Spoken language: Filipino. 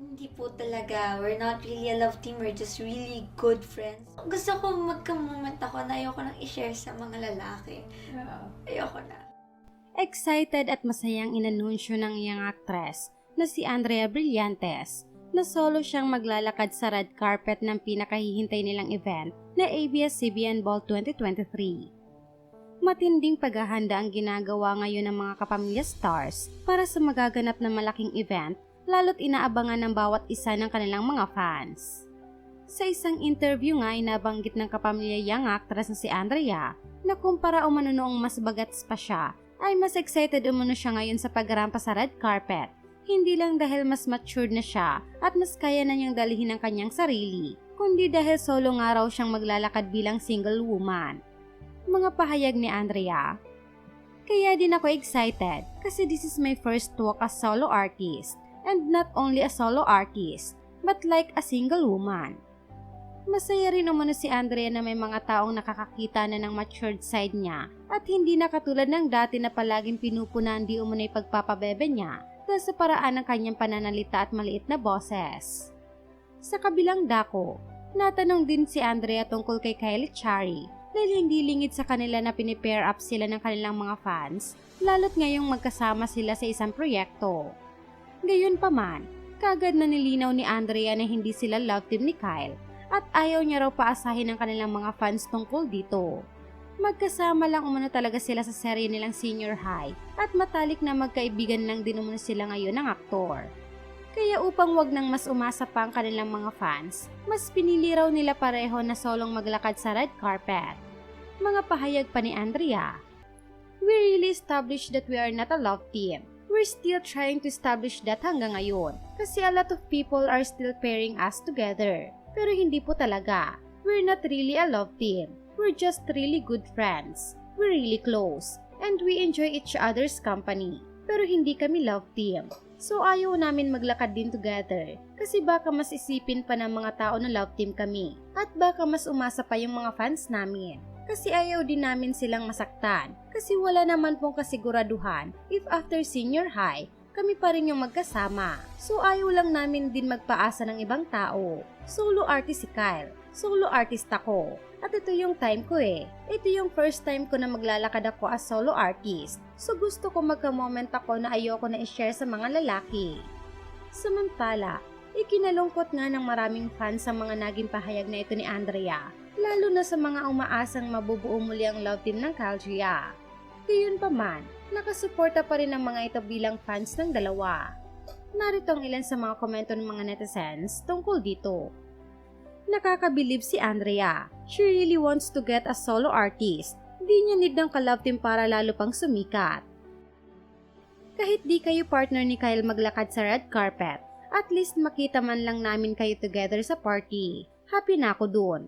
Hindi po talaga. We're not really a love team. We're just really good friends. Gusto ko magka-moment ako na ayoko nang i-share sa mga lalaki. Ayoko na. Excited at masayang inanunsyo ng iyang actress na si Andrea Brillantes na solo siyang maglalakad sa red carpet ng pinakahihintay nilang event na ABS-CBN Ball 2023. Matinding paghahanda ang ginagawa ngayon ng mga kapamilya stars para sa magaganap na malaking event lalo't inaabangan ng bawat isa ng kanilang mga fans. Sa isang interview nga ay nabanggit ng kapamilya young actress na si Andrea na kumpara umano noong mas bagats pa siya ay mas excited umano siya ngayon sa pagrampa sa red carpet. Hindi lang dahil mas matured na siya at mas kaya na niyang dalhin ang kanyang sarili, kundi dahil solo nga raw siyang maglalakad bilang single woman. Mga pahayag ni Andrea, Kaya din ako excited kasi this is my first walk as solo artist and not only a solo artist but like a single woman. Masaya rin umano si Andrea na may mga taong nakakakita na ng matured side niya at hindi na katulad ng dati na palaging pinupunan di umano yung pagpapabebe niya dahil sa paraan ng kanyang pananalita at maliit na boses. Sa kabilang dako, natanong din si Andrea tungkol kay Kylie Chari dahil hindi lingid sa kanila na pinipair up sila ng kanilang mga fans lalo't ngayong magkasama sila sa isang proyekto. Gayon pa man, kagad na nilinaw ni Andrea na hindi sila love team ni Kyle at ayaw niya raw paasahin ng kanilang mga fans tungkol dito. Magkasama lang umano talaga sila sa serye nilang senior high at matalik na magkaibigan lang din umano sila ngayon ng aktor. Kaya upang wag nang mas umasa pa ang kanilang mga fans, mas pinili raw nila pareho na solong maglakad sa red carpet. Mga pahayag pa ni Andrea. We really established that we are not a love team. We're still trying to establish that hanggang ngayon kasi a lot of people are still pairing us together. Pero hindi po talaga. We're not really a love team. We're just really good friends. We're really close. And we enjoy each other's company. Pero hindi kami love team. So ayaw namin maglakad din together. Kasi baka mas isipin pa ng mga tao na love team kami. At baka mas umasa pa yung mga fans namin. Kasi ayaw din namin silang masaktan. Kasi wala naman pong kasiguraduhan if after senior high, kami pa rin yung magkasama. So ayaw lang namin din magpaasa ng ibang tao. Solo artist si Kyle. Solo artist ako. At ito yung time ko eh. Ito yung first time ko na maglalakad ako as solo artist. So gusto ko magka-moment ako na ayoko na i-share sa mga lalaki. Samantala, ikinalungkot nga ng maraming fans sa mga naging pahayag na ito ni Andrea. Lalo na sa mga umaasang mabubuo muli ang love team ng Caldria. Gayun pa man, nakasuporta pa rin ang mga ito bilang fans ng dalawa. Narito ang ilan sa mga komento ng mga netizens tungkol dito. Nakakabilib si Andrea. She really wants to get a solo artist. Di niya need ng ka-love team para lalo pang sumikat. Kahit di kayo partner ni Kyle maglakad sa red carpet, at least makita man lang namin kayo together sa party. Happy na ako doon.